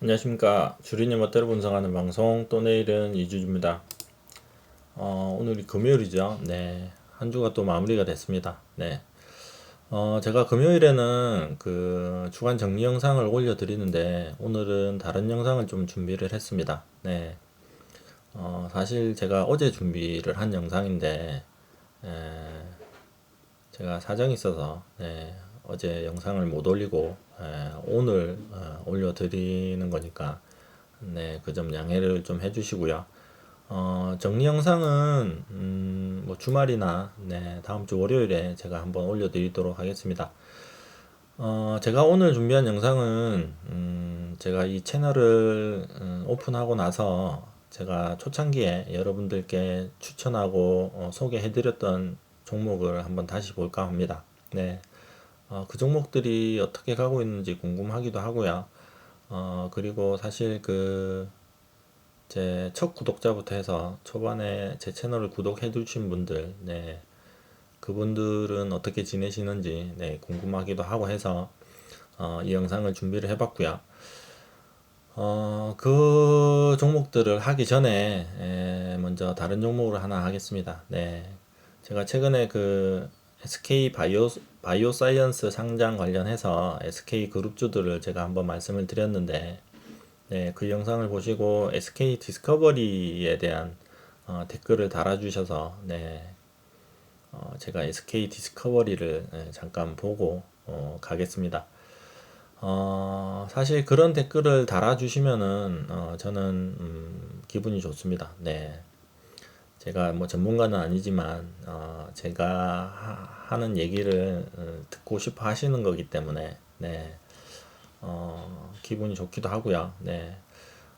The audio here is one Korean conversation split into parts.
안녕하십니까. 주린이 멋대로 분석하는 방송 또 내일은 이주주입니다. 어, 오늘이 금요일이죠. 네한 주가 또 마무리가 됐습니다. 네. 어, 제가 금요일에는 그 주간 정리 영상을 올려 드리는데 오늘은 다른 영상을 좀 준비를 했습니다. 네. 어, 사실 제가 어제 준비를 한 영상인데 에, 제가 사정이 있어서 네, 어제 영상을 못 올리고 에, 오늘 어, 올려드리는 거니까 네, 그 점 양해를 좀 해주시고요. 어, 정리 영상은 음, 뭐 주말이나 네, 다음 주 월요일에 제가 한번 올려드리도록 하겠습니다. 어, 제가 오늘 준비한 영상은 음, 제가 이 채널을 음, 오픈하고 나서 제가 초창기에 여러분들께 추천하고 어, 소개해드렸던 종목을 한번 다시 볼까 합니다. 네. 어, 그 종목들이 어떻게 가고 있는지 궁금하기도 하고요. 어, 그리고 사실 그, 제 첫 구독자부터 해서 초반에 제 채널을 구독해 주신 분들, 네. 그분들은 어떻게 지내시는지, 네, 궁금하기도 하고 해서, 어, 이 영상을 준비를 해 봤고요. 어, 그 종목들을 하기 전에, 에, 먼저 다른 종목을 하나 하겠습니다. 네. 제가 최근에 그 SK 바이오, 바이오 사이언스 상장 관련해서 SK 그룹주들을 제가 한번 말씀을 드렸는데, 네, 그 영상을 보시고 SK 디스커버리에 대한 어, 댓글을 달아주셔서, 네, 어, 제가 SK 디스커버리를 네, 잠깐 보고 어, 가겠습니다. 어, 사실 그런 댓글을 달아주시면은 어, 저는 음, 기분이 좋습니다. 네. 제가 뭐 전문가는 아니지만 어, 제가 하, 는 얘기를 어, 듣고 싶어 하시는 거기 때문에 네. 어, 기분이 좋기도 하고요. 네.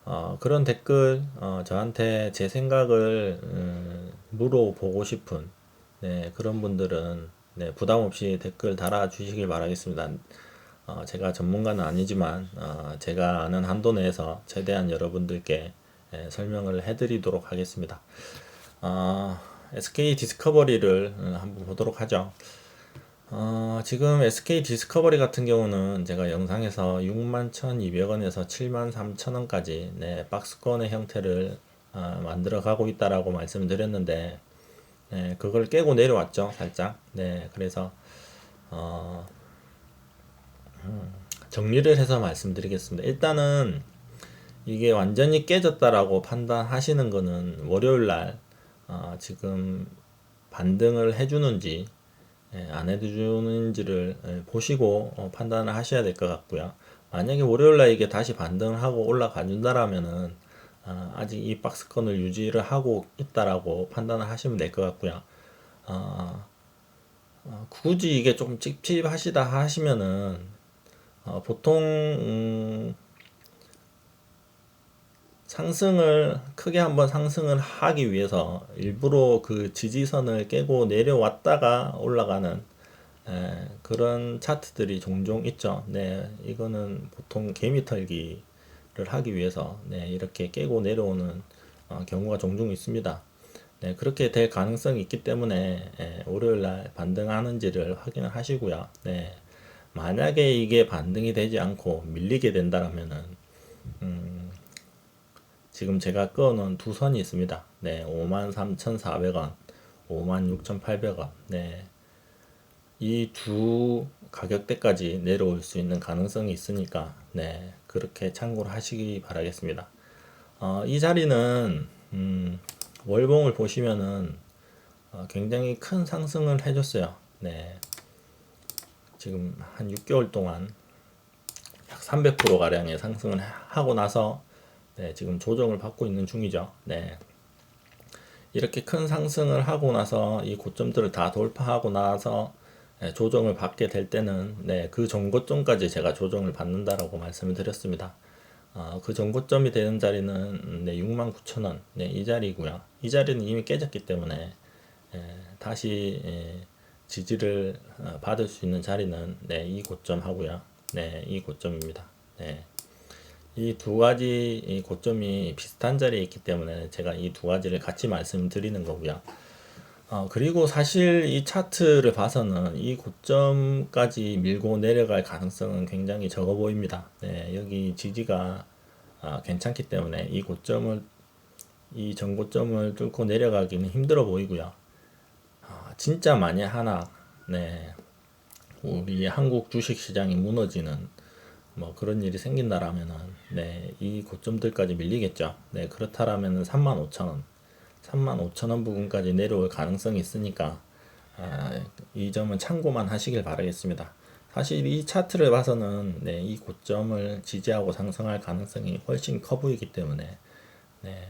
어, 그런 댓글 어, 저한테 제 생각을 음, 물어보고 싶은 네, 그런 분들은 네, 부담 없이 댓글 달아 주시길 바라겠습니다. 어, 제가 전문가는 아니지만 어, 제가 아는 한도 내에서 최대한 여러분들께 예, 설명을 해드리도록 하겠습니다. 어, SK 디스커버리를 어, 한번 보도록 하죠. 어, 지금 SK 디스커버리 같은 경우는 제가 영상에서 61,200원에서 73,000원까지 네, 박스권의 형태를 어, 만들어 가고 있다라고 말씀을 드렸는데 네, 그걸 깨고 내려왔죠 살짝 네 그래서 어, 음, 정리를 해서 말씀드리겠습니다 일단은 이게 완전히 깨졌다라고 판단하시는 거는 월요일 날 어, 지금 반등을 해주는지 예, 안 해주는지를 예, 보시고 어, 판단을 하셔야 될 것 같고요. 만약에 월요일날 이게 다시 반등을 하고 올라가 준다라면은 어, 아직 이 박스권을 유지를 하고 있다라고 판단을 하시면 될 것 같고요. 어, 어, 굳이 이게 조금 찝찝하시다 하시면은 어, 보통 음, 상승을 크게 한번 상승을 하기 위해서 일부러 그 지지선을 깨고 내려왔다가 올라가는 에, 그런 차트들이 종종 있죠. 네, 이거는 보통 개미 털기를 하기 위해서 네, 이렇게 깨고 내려오는 어, 경우가 종종 있습니다. 네, 그렇게 될 가능성이 있기 때문에 에, 월요일 날 반등하는지를 확인을 하시고요. 네, 만약에 이게 반등이 되지 않고 밀리게 된다면은 음, 지금 제가 꺼놓은 두 선이 있습니다. 네, 53,400원, 56,800원. 네. 이 두 가격대까지 내려올 수 있는 가능성이 있으니까, 네, 그렇게 참고를 하시기 바라겠습니다. 어, 이 자리는, 음, 월봉을 보시면은, 어, 굉장히 큰 상승을 해줬어요. 네. 지금 한 6개월 동안 약 300% 가량의 상승을 하고 나서 네, 지금 조정을 받고 있는 중이죠. 네. 이렇게 큰 상승을 하고 나서 이 고점들을 다 돌파하고 나서 네, 조정을 받게 될 때는 네, 그 전고점까지 제가 조정을 받는다라고 말씀을 드렸습니다. 어, 그 전고점이 되는 자리는 네, 69,000원 네, 이 자리고요. 이 자리는 이미 깨졌기 때문에 예, 다시 예, 지지를 어, 받을 수 있는 자리는 네, 이 고점 하고요. 네, 이 고점입니다. 네. 이 두 가지 고점이 비슷한 자리에 있기 때문에 제가 이 두 가지를 같이 말씀드리는 거고요. 어, 그리고 사실 이 차트를 봐서는 이 고점까지 밀고 내려갈 가능성은 굉장히 적어 보입니다. 네, 여기 지지가 아, 괜찮기 때문에 이 고점을 이 전고점을 뚫고 내려가기는 힘들어 보이고요. 아, 진짜 만약 하나 네 우리 한국 주식 시장이 무너지는 뭐 그런 일이 생긴다라면은 네, 이 고점들까지 밀리겠죠. 네, 그렇다라면은 35,000원, 35,000원 부근까지 내려올 가능성이 있으니까 아, 이 점은 참고만 하시길 바라겠습니다. 사실 이 차트를 봐서는 네, 이 고점을 지지하고 상승할 가능성이 훨씬 커 보이기 때문에 네,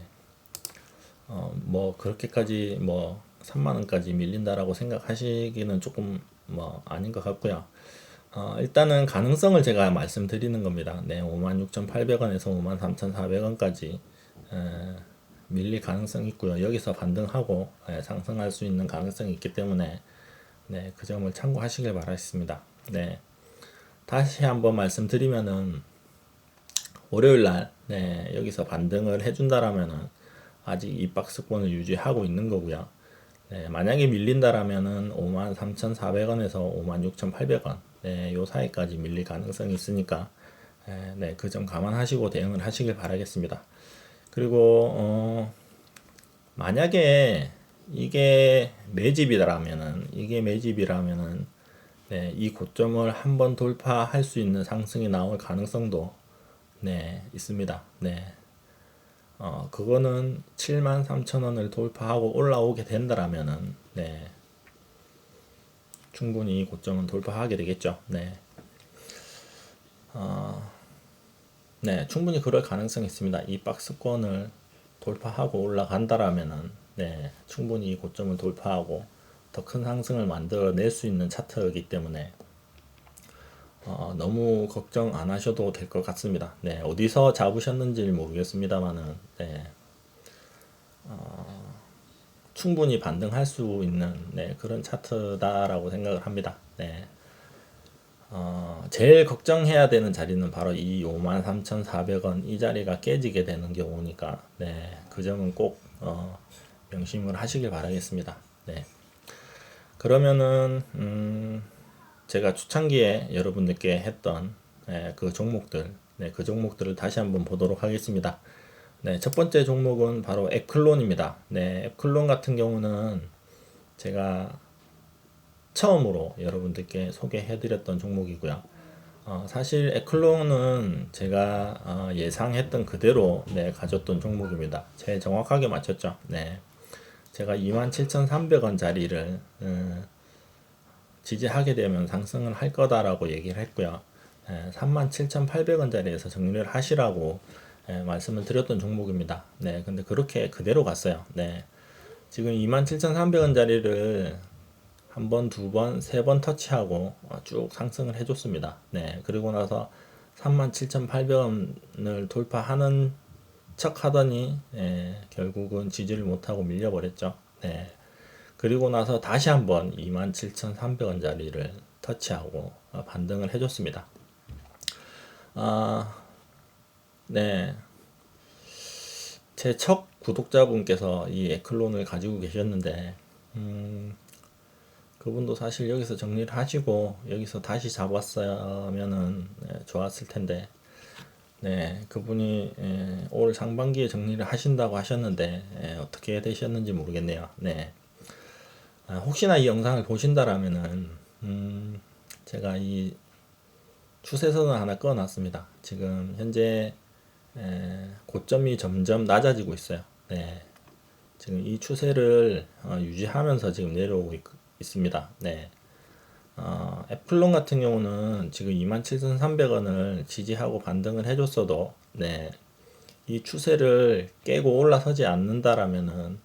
어, 뭐 그렇게까지 뭐 3만 원까지 밀린다라고 생각하시기는 조금 뭐 아닌 것 같고요. 어, 일단은 가능성을 제가 말씀드리는 겁니다. 네, 56,800원에서 53,400원까지 밀릴 가능성이 있고요. 여기서 반등하고 예, 상승할 수 있는 가능성이 있기 때문에 네, 그 점을 참고하시길 바라겠습니다. 네. 다시 한번 말씀드리면은 월요일 날 네, 여기서 반등을 해 준다라면은 아직 이 박스권을 유지하고 있는 거고요. 네, 만약에 밀린다라면은 53,400원에서 56,800원 네, 요 사이까지 밀릴 가능성이 있으니까 네, 네, 그 점 감안하시고 대응을 하시길 바라겠습니다. 그리고 어, 만약에 이게 매집이라면은 이게 매집이라면은 네, 이 고점을 한번 돌파할 수 있는 상승이 나올 가능성도 네, 있습니다. 네. 어, 그거는 73,000원을 돌파하고 올라오게 된다라면은 네. 충분히 이 고점은 돌파하게 되겠죠. 네. 어, 네, 충분히 그럴 가능성이 있습니다. 이 박스권을 돌파하고 올라간다라면은 네, 충분히 이 고점을 돌파하고 더 큰 상승을 만들어낼 수 있는 차트이기 때문에 어, 너무 걱정 안 하셔도 될 것 같습니다. 네, 어디서 잡으셨는지 모르겠습니다만은 네, 어, 충분히 반등할 수 있는 네, 그런 차트다라고 생각을 합니다. 네. 어, 제일 걱정해야 되는 자리는 바로 이 53,400원 이 자리가 깨지게 되는 경우니까 네, 그 점은 꼭 어, 명심을 하시길 바라겠습니다. 네. 그러면은 음, 제가 초창기에 여러분들께 했던 네, 그 종목들, 네, 그 종목들을 다시 한번 보도록 하겠습니다. 네, 첫 번째 종목은 바로 에클론입니다. 네, 에클론 같은 경우는 제가 처음으로 여러분들께 소개해드렸던 종목이고요. 어, 사실 에클론은 제가 어, 예상했던 그대로 네, 가졌던 종목입니다. 제일 정확하게 맞췄죠. 네. 제가 27,300원 자리를 음, 지지하게 되면 상승을 할 거다라고 얘기를 했고요. 예, 37,800원 자리에서 정리를 하시라고 예, 말씀을 드렸던 종목입니다. 네, 근데 그렇게 그대로 갔어요. 네, 지금 27,300원 자리를 한 번, 두 번, 세 번 터치하고 쭉 상승을 해줬습니다. 네, 그리고 나서 37,800원을 돌파하는 척 하더니 예, 결국은 지지를 못하고 밀려버렸죠. 네. 그리고 나서 다시 한번 27,300원짜리를 터치하고 어, 반등을 해줬습니다. 아, 네. 제 첫 구독자분께서 이 에클론을 가지고 계셨는데, 음, 그분도 사실 여기서 정리를 하시고, 여기서 다시 잡았으면은 네, 좋았을 텐데, 네, 그분이 예, 올 상반기에 정리를 하신다고 하셨는데 예, 어떻게 되셨는지 모르겠네요. 네, 아, 혹시나 이 영상을 보신다라면은 음, 제가 이 추세선을 하나 꺼놨습니다. 지금 현재 예, 고점이 점점 낮아지고 있어요. 네, 지금 이 추세를 어, 유지하면서 지금 내려오고 있, 있습니다. 네. 어, 애플론 같은 경우는 지금 27,300원을 지지하고 반등을 해줬어도 네, 이 추세를 깨고 올라서지 않는다라면은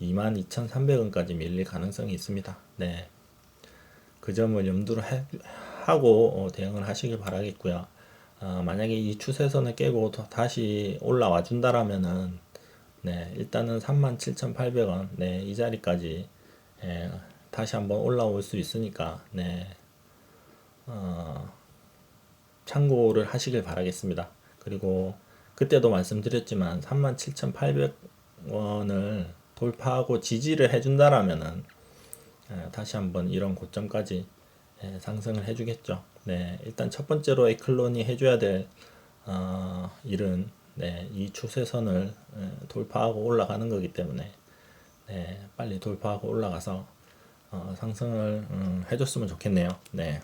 22,300원까지 밀릴 가능성이 있습니다. 네, 그 점을 염두로 해, 하고 어, 대응을 하시길 바라겠고요. 어, 만약에 이 추세선을 깨고 다시 올라와 준다라면은 네, 일단은 37,800원 네, 이 자리까지 예, 다시 한번 올라올 수 있으니까 네 어, 참고를 하시길 바라겠습니다. 그리고 그때도 말씀드렸지만 37,800원을 돌파하고 지지를 해준다라면은 예, 다시 한번 이런 고점까지 예, 상승을 해주겠죠. 네, 일단 첫 번째로 에클론이 해줘야 될 어, 일은 네, 이 추세선을 에, 돌파하고 올라가는 거기 때문에 네, 빨리 돌파하고 올라가서 어, 상승을 음, 해줬으면 좋겠네요. 네.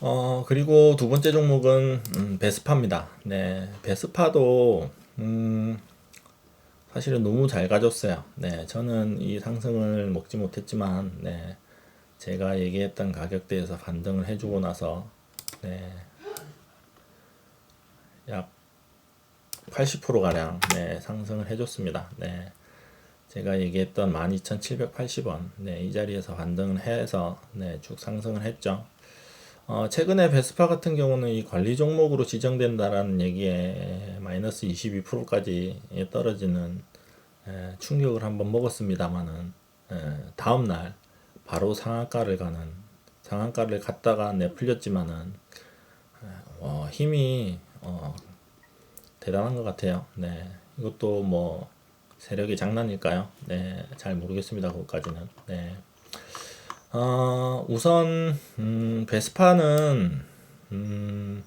어, 그리고 두 번째 종목은 음, 베스파입니다. 네, 베스파도 음, 사실은 너무 잘 가졌어요. 네, 저는 이 상승을 먹지 못했지만, 네, 제가 얘기했던 가격대에서 반등을 해주고 나서, 네, 약 80% 가량, 네, 상승을 해줬습니다. 네, 제가 얘기했던 12,780원, 네, 이 자리에서 반등을 해서, 네, 쭉 상승을 했죠. 어, 최근에 베스파 같은 경우는 이 관리 종목으로 지정된다라는 얘기에 마이너스 22%까지 떨어지는 에, 충격을 한번 먹었습니다만은 다음 날 바로 상한가를 가는 상한가를 갔다가 내 풀렸지만은 에, 어, 힘이 어, 대단한 것 같아요. 네, 이것도 뭐 세력이 장난일까요? 네, 잘 모르겠습니다. 그것까지는. 네. 어, 우선 음, 베스파는 음,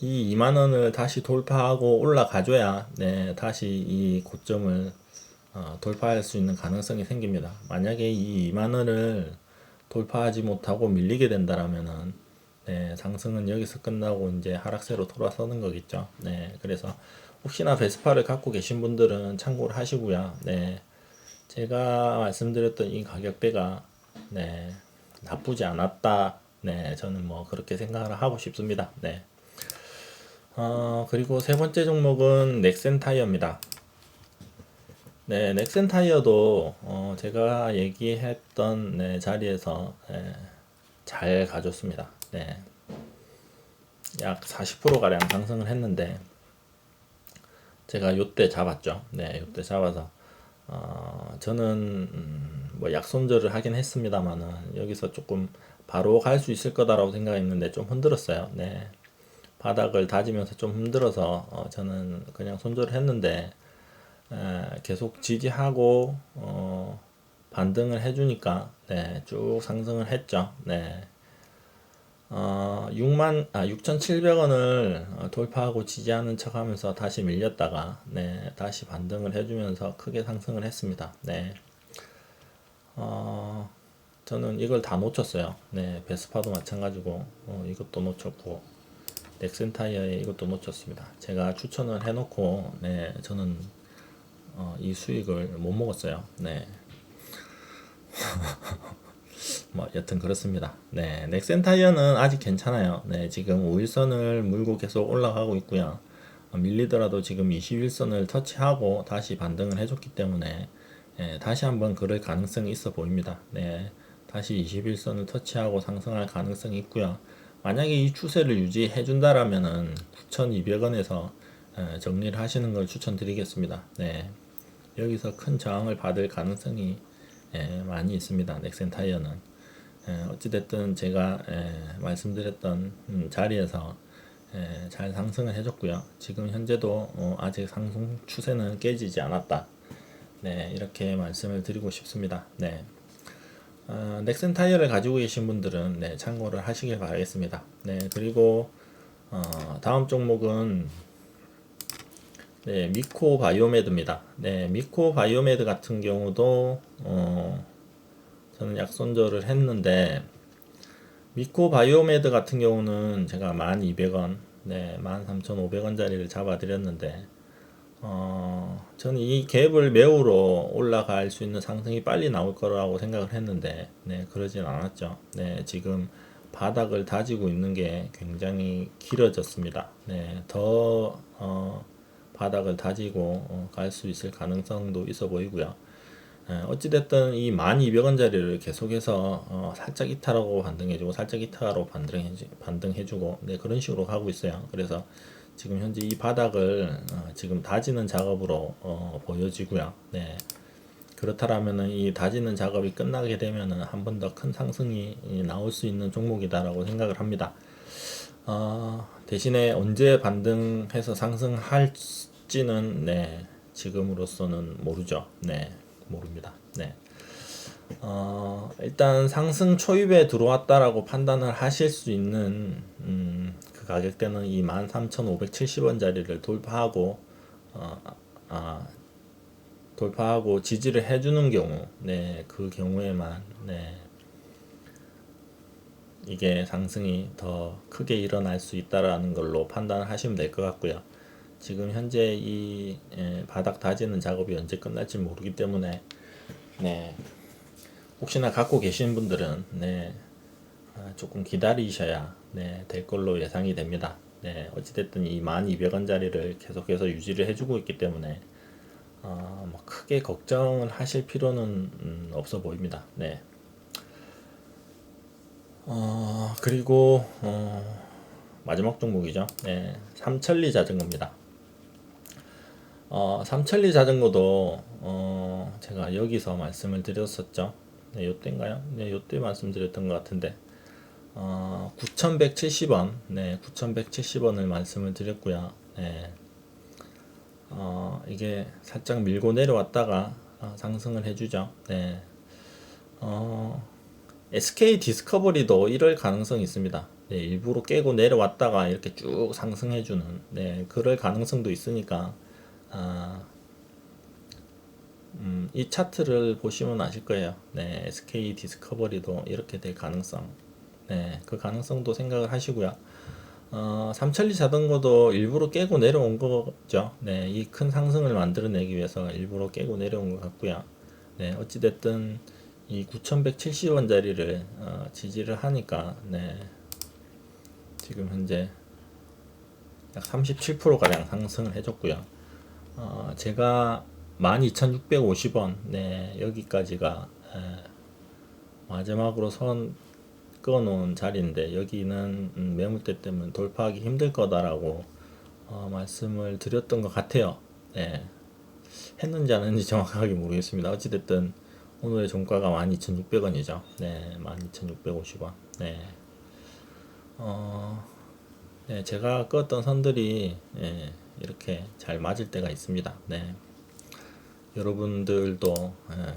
이 2만 원을 다시 돌파하고 올라가줘야 네, 다시 이 고점을 어, 돌파할 수 있는 가능성이 생깁니다. 만약에 이 2만 원을 돌파하지 못하고 밀리게 된다라면은 네, 상승은 여기서 끝나고 이제 하락세로 돌아서는 거겠죠. 네, 그래서 혹시나 베스파를 갖고 계신 분들은 참고를 하시고요. 네, 제가 말씀드렸던 이 가격대가 네, 나쁘지 않았다. 네, 저는 뭐 그렇게 생각을 하고 싶습니다. 네. 어, 그리고 세 번째 종목은 넥센 타이어입니다. 네, 넥센 타이어도 어, 제가 얘기했던 네, 자리에서 네, 잘 가졌습니다. 네. 약 40% 가량 상승을 했는데 제가 요때 잡았죠. 네, 요때 잡아서 어, 저는 음, 뭐 약손절을 하긴 했습니다만은 여기서 조금 바로 갈 수 있을 거다라고 생각했는데 좀 흔들었어요. 네. 바닥을 다지면서 좀 흔들어서 어, 저는 그냥 손절을 했는데 에, 계속 지지하고 어, 반등을 해주니까 네, 쭉 상승을 했죠. 네. 어, 6만 아 6,700원을 어, 돌파하고 지지하는 척하면서 다시 밀렸다가 네 다시 반등을 해주면서 크게 상승을 했습니다. 네. 어, 저는 이걸 다 놓쳤어요. 네 베스파도 마찬가지고 어, 이것도 놓쳤고 넥센 타이어에 이것도 놓쳤습니다. 제가 추천을 해놓고 네 저는 어, 이 수익을 못 먹었어요. 네. 뭐 여튼 그렇습니다. 네, 넥센 타이어는 아직 괜찮아요. 네, 지금 5일선을 물고 계속 올라가고 있고요. 어, 밀리더라도 지금 21선을 터치하고 다시 반등을 해줬기 때문에 예, 다시 한번 그럴 가능성이 있어 보입니다. 네, 다시 21선을 터치하고 상승할 가능성이 있고요. 만약에 이 추세를 유지해 준다라면은 9,200원에서 예, 정리를 하시는 걸 추천드리겠습니다. 네, 여기서 큰 저항을 받을 가능성이 예, 많이 있습니다. 넥센 타이어는 예, 어찌됐든 제가 예, 말씀드렸던 음, 자리에서 예, 잘 상승을 해줬고요. 지금 현재도 어, 아직 상승 추세는 깨지지 않았다. 네, 이렇게 말씀을 드리고 싶습니다. 네. 어, 넥센 타이어를 가지고 계신 분들은 네, 참고를 하시길 바라겠습니다. 네, 그리고 어, 다음 종목은 네, 미코 바이오메드입니다. 네, 미코 바이오메드 같은 경우도 어, 저는 약손절을 했는데 미코 바이오메드 같은 경우는 제가 1200원, 네, 13,500원짜리를 잡아드렸는데 어, 저는 이 갭을 메우러 올라갈 수 있는 상승이 빨리 나올 거라고 생각을 했는데 네, 그러진 않았죠. 네, 지금 바닥을 다지고 있는 게 굉장히 길어졌습니다. 네, 더 어, 바닥을 다지고 어, 갈수 있을 가능성도 있어 보이고요. 예, 어찌됐든 이 1200원짜리를 계속해서 어, 살짝 이탈하고 반등해주고 살짝 이탈하고 반등해주, 반등해 주고 네, 그런 식으로 가고 있어요. 그래서 지금 현재 이 바닥을 어, 지금 다지는 작업으로 어, 보여지고요. 네. 그렇다라면은 이 다지는 작업이 끝나게 되면은 한 번 더 큰 상승이 나올 수 있는 종목이다라고 생각을 합니다. 어, 대신에 언제 반등해서 상승할 지는 네, 지금으로서는 모르죠. 네, 모릅니다. 네. 어, 일단 상승 초입에 들어왔다라고 판단을 하실 수 있는 음, 그 가격대는 이 13,570원짜리를 돌파하고 어, 아, 돌파하고 지지를 해주는 경우, 네, 그 경우에만, 네, 이게 상승이 더 크게 일어날 수 있다라는 걸로 판단을 하시면 될 것 같고요. 지금 현재 이 예, 바닥 다지는 작업이 언제 끝날지 모르기 때문에, 네, 혹시나 갖고 계신 분들은, 네, 아, 조금 기다리셔야, 네, 될 걸로 예상이 됩니다. 네, 어찌됐든 이 1200원짜리를 계속해서 유지를 해주고 있기 때문에, 어, 뭐 크게 걱정을 하실 필요는 음, 없어 보입니다. 네. 어, 그리고 어, 마지막 종목이죠. 네, 삼천리 자전거입니다. 어, 삼천리 자전거도 어, 제가 여기서 말씀을 드렸었죠. 네, 요때인가요? 네, 요때 말씀드렸던 것 같은데 어, 9,170원, 네, 9,170원을 말씀을 드렸고요. 네, 어, 이게 살짝 밀고 내려왔다가 어, 상승을 해주죠. 네. 어, SK 디스커버리도 이럴 가능성이 있습니다. 네, 일부러 깨고 내려왔다가 이렇게 쭉 상승해주는, 네, 그럴 가능성도 있으니까, 아, 음, 이 차트를 보시면 아실 거예요. 네, SK 디스커버리도 이렇게 될 가능성, 네, 그 가능성도 생각을 하시고요. 어, 삼천리 자전거도 일부러 깨고 내려온 거죠. 네, 이 큰 상승을 만들어내기 위해서 일부러 깨고 내려온 것 같고요. 네, 어찌됐든 이 9,170원짜리를 어, 지지를 하니까, 네, 지금 현재 약 37%가량 상승을 해줬고요. 어, 제가 12,650원, 네, 여기까지가 에, 마지막으로 선 끊어놓은 자리인데 여기는 음, 매물대 때문에 돌파하기 힘들 거다라고 어, 말씀을 드렸던 것 같아요. 네. 했는지 안 했는지 정확하게 모르겠습니다. 어찌됐든 오늘의 종가가 12,600원이죠. 네, 12,650원. 네. 어, 네, 제가 껐던 선들이 예, 이렇게 잘 맞을 때가 있습니다. 네. 여러분들도 예,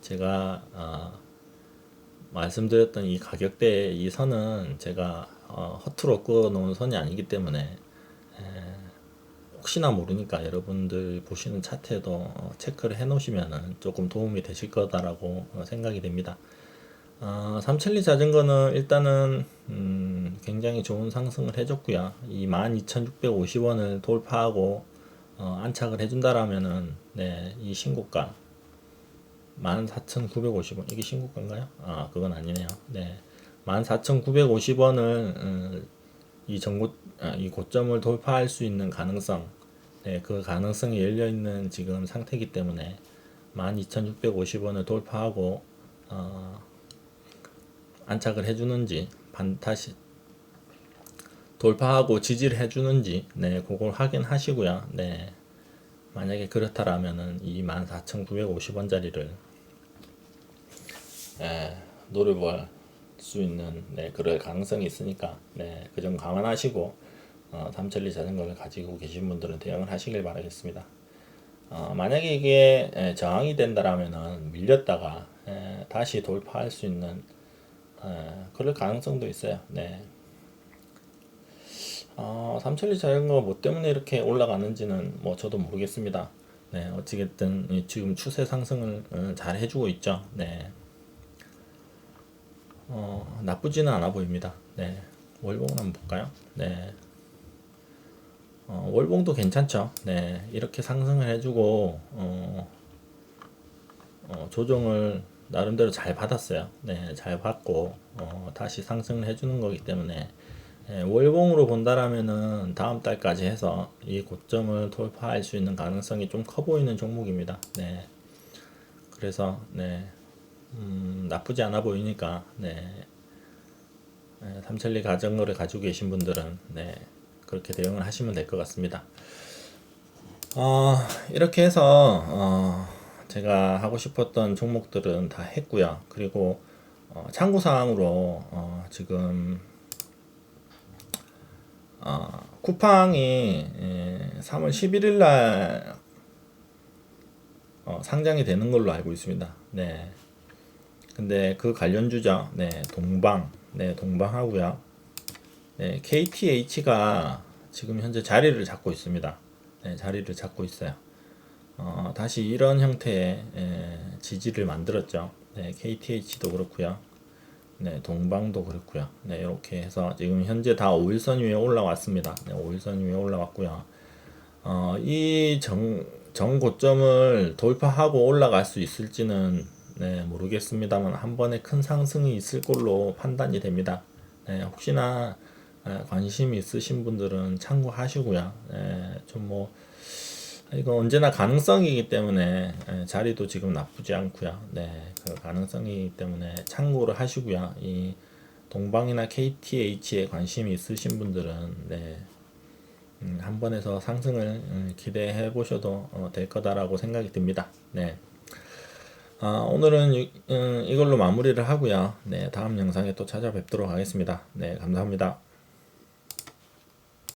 제가 어, 말씀드렸던 이 가격대 이 선은 제가 어, 허투루 끊어놓은 선이 아니기 때문에 에, 혹시나 모르니까 여러분들 보시는 차트에도 어, 체크를 해 놓으시면 조금 도움이 되실 거다라고 어, 생각이 됩니다. 어, 삼천리 자전거는 일단은 음, 굉장히 좋은 상승을 해줬고요. 이 12,650원을 돌파하고 어, 안착을 해준다라면은 네, 이 신고가 14,950원 이게 신고가인가요? 아 그건 아니네요. 네, 14,950원을 음, 이 정고 아, 이 고점을 돌파할 수 있는 가능성, 네, 그 가능성이 열려 있는 지금 상태이기 때문에 12,650원을 돌파하고 어, 안착을 해주는지 반 다시 돌파하고 지지를 해주는지 네 그걸 확인하시고요. 네 만약에 그렇다라면은 이 14,950원짜리를 예, 노려볼 수 있는 네, 그럴 가능성이 있으니까 네, 그 점 감안하시고 어, 삼천리 자전거를 가지고 계신 분들은 대응을 하시길 바라겠습니다. 어, 만약에 이게 예, 저항이 된다라면은 밀렸다가 예, 다시 돌파할 수 있는 예, 그럴 가능성도 있어요. 네. 어, 삼천리 자전거 뭐 때문에 이렇게 올라가는지는 뭐 저도 모르겠습니다. 네, 어찌됐든 지금 추세 상승을 어, 잘 해주고 있죠. 네. 어, 나쁘지는 않아 보입니다. 네. 월봉 한번 볼까요? 네. 어, 월봉도 괜찮죠. 네. 이렇게 상승을 해주고, 어, 어, 조정을 나름대로 잘 받았어요. 네. 잘 받고, 어, 다시 상승을 해주는 거기 때문에, 네, 월봉으로 본다라면은 다음 달까지 해서 이 고점을 돌파할 수 있는 가능성이 좀 커 보이는 종목입니다. 네. 그래서, 네. 음, 나쁘지 않아 보이니까 네. 네, 삼천리 가정거를 가지고 계신 분들은 네, 그렇게 대응을 하시면 될 것 같습니다. 어, 이렇게 해서 어, 제가 하고 싶었던 종목들은 다 했고요. 그리고 어, 참고 사항으로 어, 지금 어, 쿠팡이 예, 3월 11일 날 어, 상장이 되는 걸로 알고 있습니다. 네. 근데 그 관련 주죠. 네, 동방. 네, 동방 하고요. 네, KTH가 지금 현재 자리를 잡고 있습니다. 네, 자리를 잡고 있어요. 어, 다시 이런 형태의 에, 지지를 만들었죠. 네, KTH도 그렇고요. 네, 동방도 그렇고요. 네, 이렇게 해서 지금 현재 다 5일선 위에 올라왔습니다. 네, 5일선 위에 올라왔고요. 어, 이 정, 정 고점을 돌파하고 올라갈 수 있을지는 네, 모르겠습니다만 한 번에 큰 상승이 있을 걸로 판단이 됩니다. 네, 혹시나 에, 관심이 있으신 분들은 참고하시고요. 네, 좀뭐 이거 언제나 가능성이기 때문에 에, 자리도 지금 나쁘지 않고요. 네, 그 가능성이기 때문에 참고를 하시고요. 이 동방이나 KTH에 관심이 있으신 분들은 네, 음, 한 번에서 상승을 음, 기대해 보셔도 어, 될 거다라고 생각이 듭니다. 네. 아, 오늘은 이, 음, 이걸로 마무리를 하고요. 네, 다음 영상에 또 찾아뵙도록 하겠습니다. 네, 감사합니다.